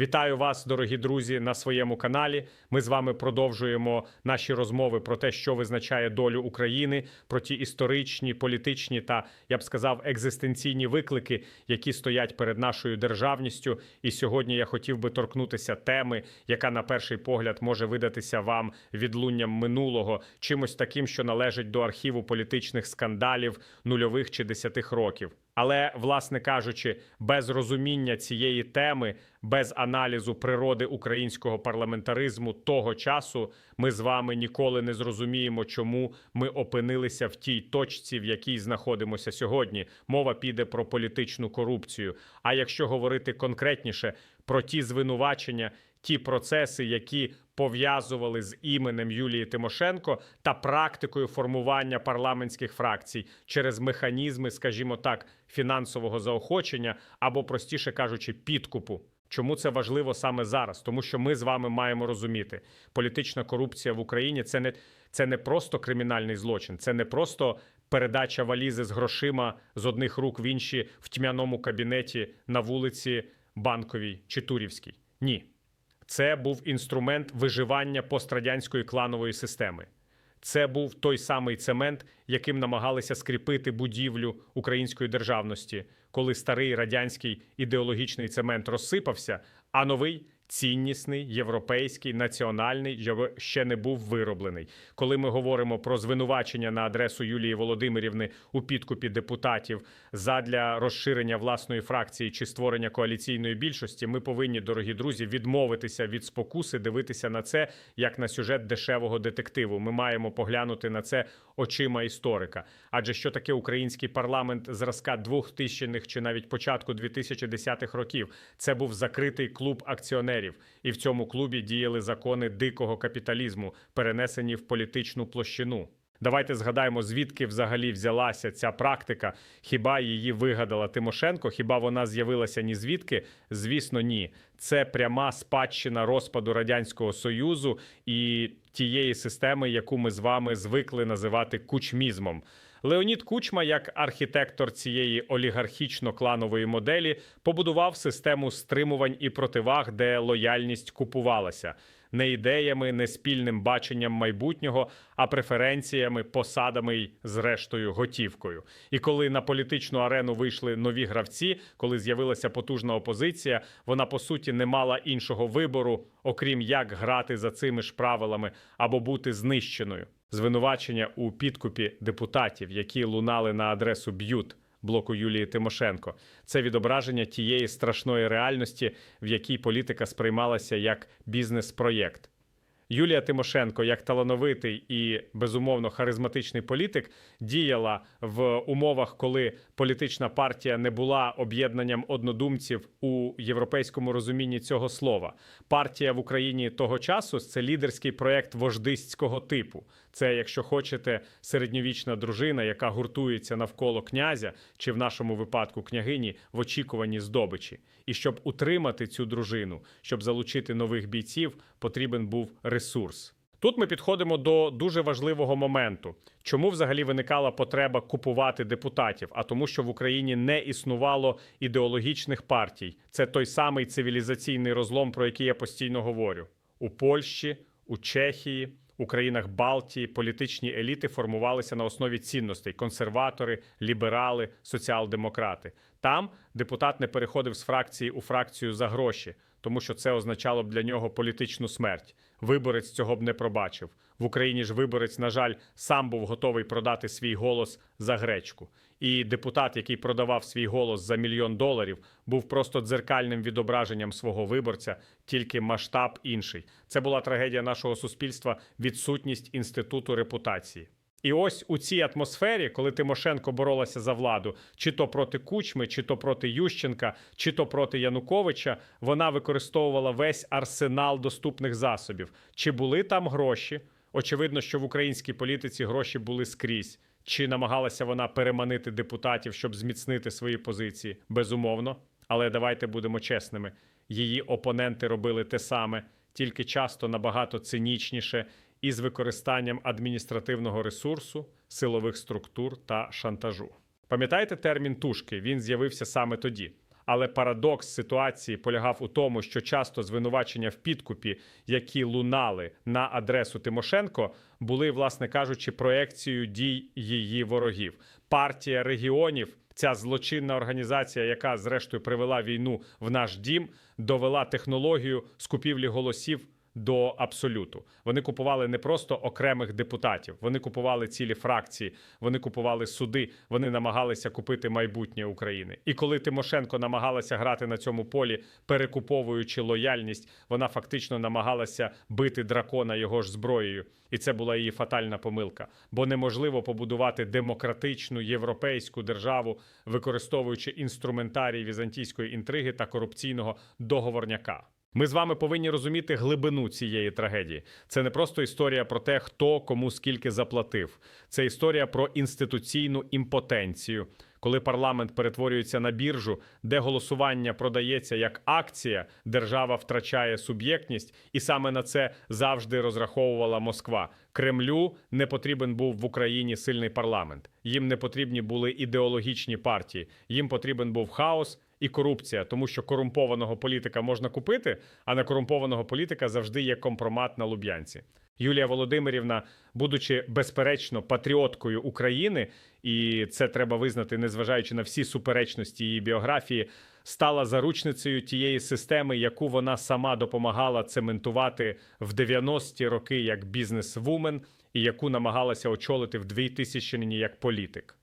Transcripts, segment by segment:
Вітаю вас, дорогі друзі, на своєму каналі. Ми з вами продовжуємо наші розмови про те, що визначає долю України, про ті історичні, політичні та я б сказав екзистенційні виклики, які стоять перед нашою державністю. І сьогодні я хотів би торкнутися теми, яка на перший погляд може видатися вам відлунням минулого, чимось таким, що належить до архіву політичних скандалів нульових чи десятих років. Але, власне кажучи, без розуміння цієї теми, без аналізу природи українського парламентаризму того часу, ми з вами ніколи не зрозуміємо, чому ми опинилися в тій точці, в якій знаходимося сьогодні. Мова піде про політичну корупцію. А якщо говорити конкретніше про ті звинувачення, ті процеси, які пов'язували з іменем Юлії Тимошенко та практикою формування парламентських фракцій через механізми, скажімо так, фінансового заохочення або, простіше кажучи, підкупу. Чому це важливо саме зараз? Тому що ми з вами маємо розуміти, політична корупція в Україні це не це не просто кримінальний злочин, це не просто передача валізи з грошима з одних рук в інші в тьмяному кабінеті на вулиці Банковій чи Турівській. Ні. Це був інструмент виживання пострадянської кланової системи. Це був той самий цемент, яким намагалися скріпити будівлю української державності, коли старий радянський ідеологічний цемент розсипався, а новий ціннісний, європейський, національний ще не був вироблений. Коли ми говоримо про звинувачення на адресу Юлії Володимирівни у підкупі депутатів задля розширення власної фракції чи створення коаліційної більшості, ми повинні, дорогі друзі, відмовитися від спокуси, дивитися на це як на сюжет дешевого детективу. Ми маємо поглянути на це очима історика. Адже що таке український парламент зразка 2000-х чи навіть початку 2010-х років? Це був закритий клуб акціонерів і в цьому клубі діяли закони дикого капіталізму, перенесені в політичну площину. Давайте згадаємо, звідки взагалі взялася ця практика. Хіба її вигадала Тимошенко? Хіба вона з'явилася ні звідки? Звісно, ні. Це пряма спадщина розпаду радянського союзу і тієї системи, яку ми з вами звикли називати кучмізмом. Леонід Кучма, як архітектор цієї олігархічно-кланової моделі, побудував систему стримувань і противаг, де лояльність купувалася не ідеями, не спільним баченням майбутнього, а преференціями, посадами й, зрештою, готівкою. І коли на політичну арену вийшли нові гравці, коли з'явилася потужна опозиція, вона по суті не мала іншого вибору, окрім як грати за цими ж правилами або бути знищеною. Звинувачення у підкупі депутатів, які лунали на адресу б'ют блоку Юлії Тимошенко. Це відображення тієї страшної реальності, в якій політика сприймалася як бізнес-проєкт. Юлія Тимошенко, як талановитий і безумовно харизматичний політик, діяла в умовах, коли політична партія не була об'єднанням однодумців у європейському розумінні цього слова. Партія в Україні того часу це лідерський проєкт вождистського типу. Це, якщо хочете, середньовічна дружина, яка гуртується навколо князя, чи в нашому випадку княгині в очікуванні здобичі. І щоб утримати цю дружину, щоб залучити нових бійців, потрібен був ресурс. Тут ми підходимо до дуже важливого моменту, чому взагалі виникала потреба купувати депутатів? А тому, що в Україні не існувало ідеологічних партій. Це той самий цивілізаційний розлом, про який я постійно говорю у Польщі, у Чехії у країнах Балтії політичні еліти формувалися на основі цінностей: консерватори, ліберали, соціал-демократи. Там депутат не переходив з фракції у фракцію за гроші, тому що це означало б для нього політичну смерть. Виборець цього б не пробачив. В Україні ж виборець, на жаль, сам був готовий продати свій голос за гречку. І депутат, який продавав свій голос за мільйон доларів, був просто дзеркальним відображенням свого виборця, тільки масштаб інший. Це була трагедія нашого суспільства, відсутність інституту репутації. І ось у цій атмосфері, коли Тимошенко боролася за владу, чи то проти Кучми, чи то проти Ющенка, чи то проти Януковича, вона використовувала весь арсенал доступних засобів. Чи були там гроші? Очевидно, що в українській політиці гроші були скрізь. Чи намагалася вона переманити депутатів, щоб зміцнити свої позиції? Безумовно. Але давайте будемо чесними. Її опоненти робили те саме, тільки часто набагато цинічніше із використанням адміністративного ресурсу, силових структур та шантажу. Пам'ятаєте термін тушки? Він з'явився саме тоді. Але парадокс ситуації полягав у тому, що часто звинувачення в підкупі, які лунали на адресу Тимошенко, були, власне кажучи, проекцією дій її ворогів. Партія регіонів, ця злочинна організація, яка зрештою привела війну в наш дім, довела технологію скупівлі голосів до абсолюту. Вони купували не просто окремих депутатів, вони купували цілі фракції, вони купували суди, вони намагалися купити майбутнє України. І коли Тимошенко намагалася грати на цьому полі, перекуповуючи лояльність, вона фактично намагалася бити дракона його ж зброєю. І це була її фатальна помилка, бо неможливо побудувати демократичну європейську державу, використовуючи інструментарій візантійської інтриги та корупційного договорняка. Ми з вами повинні розуміти глибину цієї трагедії. Це не просто історія про те, хто кому скільки заплатив. Це історія про інституційну імпотенцію, коли парламент перетворюється на біржу, де голосування продається як акція, держава втрачає суб'єктність, і саме на це завжди розраховувала Москва. Кремлю не потрібен був в Україні сильний парламент. Їм не потрібні були ідеологічні партії. Їм потрібен був хаос і корупція, тому що корумпованого політика можна купити, а на корумпованого політика завжди є компромат на Луб'янці. Юлія Володимирівна, будучи безперечно патріоткою України, і це треба визнати, незважаючи на всі суперечності її біографії, стала заручницею тієї системи, яку вона сама допомагала цементувати в 90-ті роки як бізнес-вумен, і яку намагалася очолити в 2000-ні як політик.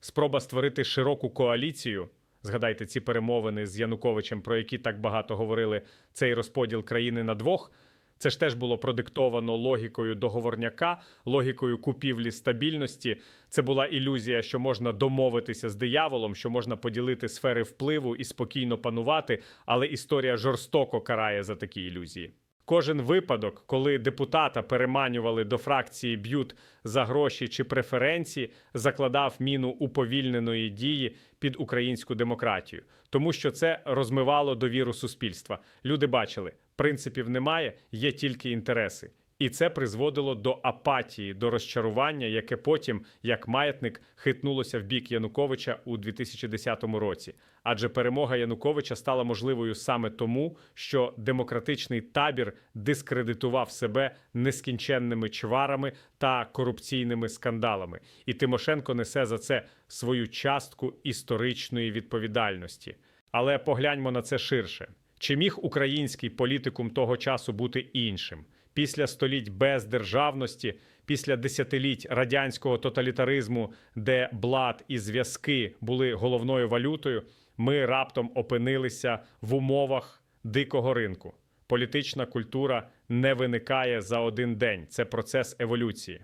Спроба створити широку коаліцію. Згадайте ці перемовини з Януковичем, про які так багато говорили цей розподіл країни на двох. Це ж теж було продиктовано логікою договорняка, логікою купівлі стабільності. Це була ілюзія, що можна домовитися з дияволом, що можна поділити сфери впливу і спокійно панувати, але історія жорстоко карає за такі ілюзії. Кожен випадок, коли депутата переманювали до фракції б'ют за гроші чи преференції, закладав міну уповільненої дії під українську демократію, тому що це розмивало довіру суспільства. Люди бачили, принципів немає, є тільки інтереси. І це призводило до апатії, до розчарування, яке потім, як маятник, хитнулося в бік Януковича у 2010 році. Адже перемога Януковича стала можливою саме тому, що демократичний табір дискредитував себе нескінченними чварами та корупційними скандалами. І Тимошенко несе за це свою частку історичної відповідальності. Але погляньмо на це ширше: чи міг український політикум того часу бути іншим? Після століть бездержавності, після десятиліть радянського тоталітаризму, де блат і зв'язки були головною валютою, ми раптом опинилися в умовах дикого ринку. Політична культура не виникає за один день. Це процес еволюції.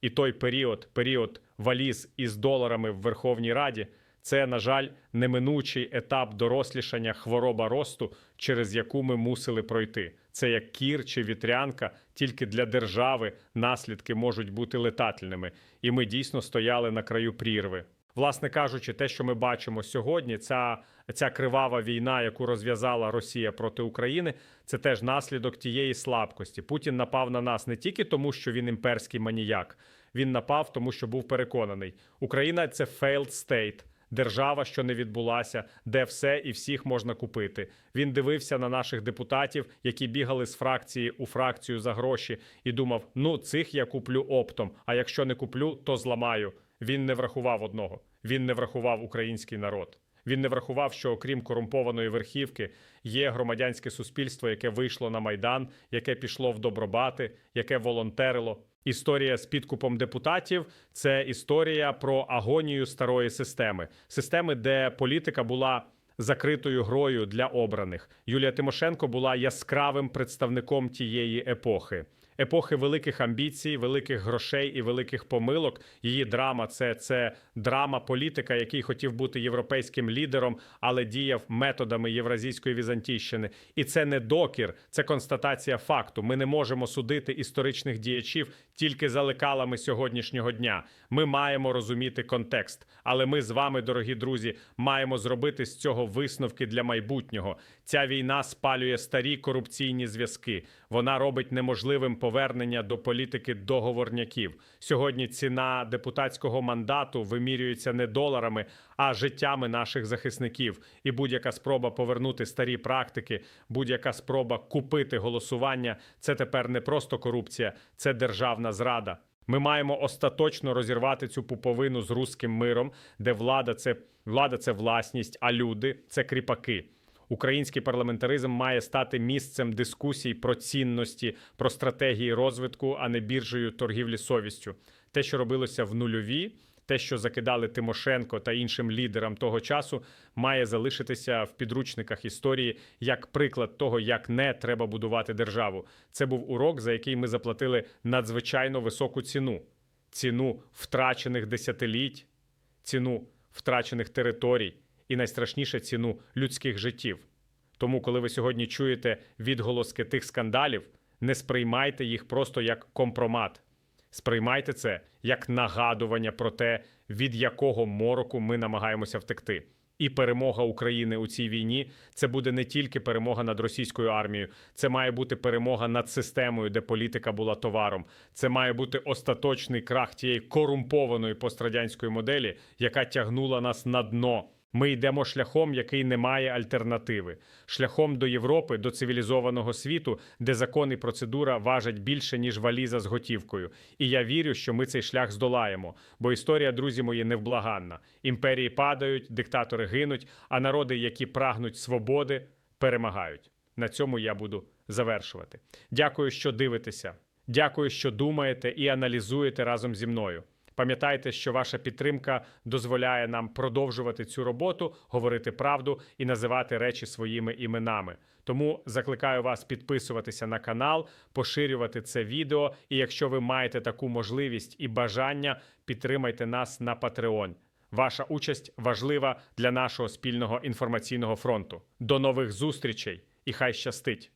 І той період, період валіз із доларами в Верховній Раді, це, на жаль, неминучий етап дорослішання хвороба росту, через яку ми мусили пройти. Це як кір чи вітрянка, тільки для держави наслідки можуть бути летательними, і ми дійсно стояли на краю прірви. Власне кажучи, те, що ми бачимо сьогодні, ця, ця кривава війна, яку розв'язала Росія проти України, це теж наслідок тієї слабкості. Путін напав на нас не тільки тому, що він імперський маніяк. Він напав, тому що був переконаний, Україна це failed state, держава, що не відбулася, де все і всіх можна купити. Він дивився на наших депутатів, які бігали з фракції у фракцію за гроші, і думав: ну цих я куплю оптом. А якщо не куплю, то зламаю. Він не врахував одного: він не врахував український народ. Він не врахував, що окрім корумпованої верхівки є громадянське суспільство, яке вийшло на майдан, яке пішло в добробати, яке волонтерило. Історія з підкупом депутатів це історія про агонію старої системи, системи, де політика була закритою грою для обраних. Юлія Тимошенко була яскравим представником тієї епохи. Епохи великих амбіцій, великих грошей і великих помилок. Її драма це, це драма політика, який хотів бути європейським лідером, але діяв методами євразійської візантійщини. І це не докір, це констатація факту. Ми не можемо судити історичних діячів тільки за лекалами сьогоднішнього дня. Ми маємо розуміти контекст. Але ми з вами, дорогі друзі, маємо зробити з цього висновки для майбутнього. Ця війна спалює старі корупційні зв'язки. Вона робить неможливим повернення до політики договорняків. Сьогодні ціна депутатського мандату вимірюється не доларами, а життями наших захисників. І будь-яка спроба повернути старі практики, будь-яка спроба купити голосування це тепер не просто корупція, це державна зрада. Ми маємо остаточно розірвати цю пуповину з руським миром, де влада це влада це власність, а люди це кріпаки. Український парламентаризм має стати місцем дискусій про цінності, про стратегії розвитку, а не біржею торгівлі совістю. Те, що робилося в нульові, те, що закидали Тимошенко та іншим лідерам того часу, має залишитися в підручниках історії як приклад того, як не треба будувати державу. Це був урок, за який ми заплатили надзвичайно високу ціну: ціну втрачених десятиліть, ціну втрачених територій і найстрашніше ціну людських життів. Тому, коли ви сьогодні чуєте відголоски тих скандалів, не сприймайте їх просто як компромат. Сприймайте це як нагадування про те, від якого мороку ми намагаємося втекти. І перемога України у цій війні це буде не тільки перемога над російською армією, це має бути перемога над системою, де політика була товаром. Це має бути остаточний крах тієї корумпованої пострадянської моделі, яка тягнула нас на дно. Ми йдемо шляхом, який не має альтернативи, шляхом до Європи, до цивілізованого світу, де закон і процедура важать більше ніж валіза з готівкою. І я вірю, що ми цей шлях здолаємо. Бо історія, друзі мої, невблаганна. Імперії падають, диктатори гинуть, а народи, які прагнуть свободи, перемагають. На цьому я буду завершувати. Дякую, що дивитеся. Дякую, що думаєте і аналізуєте разом зі мною. Пам'ятайте, що ваша підтримка дозволяє нам продовжувати цю роботу, говорити правду і називати речі своїми іменами. Тому закликаю вас підписуватися на канал, поширювати це відео. І якщо ви маєте таку можливість і бажання, підтримайте нас на Patreon. Ваша участь важлива для нашого спільного інформаційного фронту. До нових зустрічей і хай щастить!